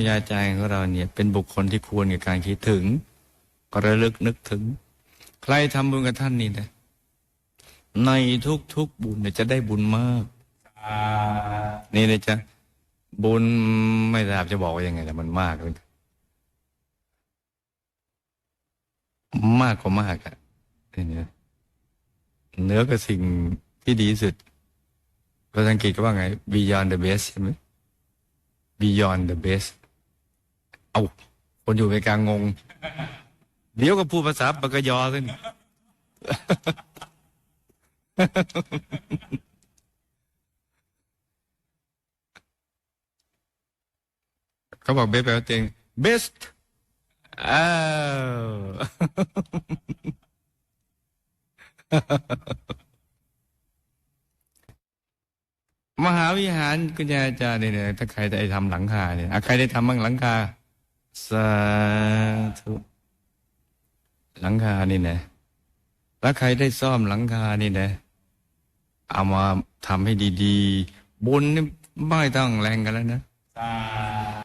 คุณยาใจของเราเนี่ยเป็นบุคคลที่ควรกับการคิดถึงก็ระลึกนึกถึง ใครทำบุญกับท่านนี่นะในทุกๆบุญเนี่ยจะได้บุญมากนี่นะจ๊ะบุญไม่ทราบจะบอกว่ายังไงแต่มันมากเลยมากกว่ามากอะนี่เนี่ยเนื้อก็สิ่งที่ดีสุดภาษาอังกฤษก็ว่าไง beyond the best ใช่ไหม beyond the best เอาคนอยู่ในกลางงง เดี๋ยวก็พูดภาษาปากกยอขึ้นเขาบอกเบสแปลว่าเต็ง best อ้าวมหาวิหารคุณยาอาจารย์เนี่ยถ้าใครได้ทำหลังคาเนี่ยใครได้ทำบ้างหลังคา สาธุหลังคานี่นะแล้วใครได้ซ่อมหลังคานี่นะ เอามาทำให้ดี ๆบุญนี่ไม่ต้องแรงกันแล้วนะ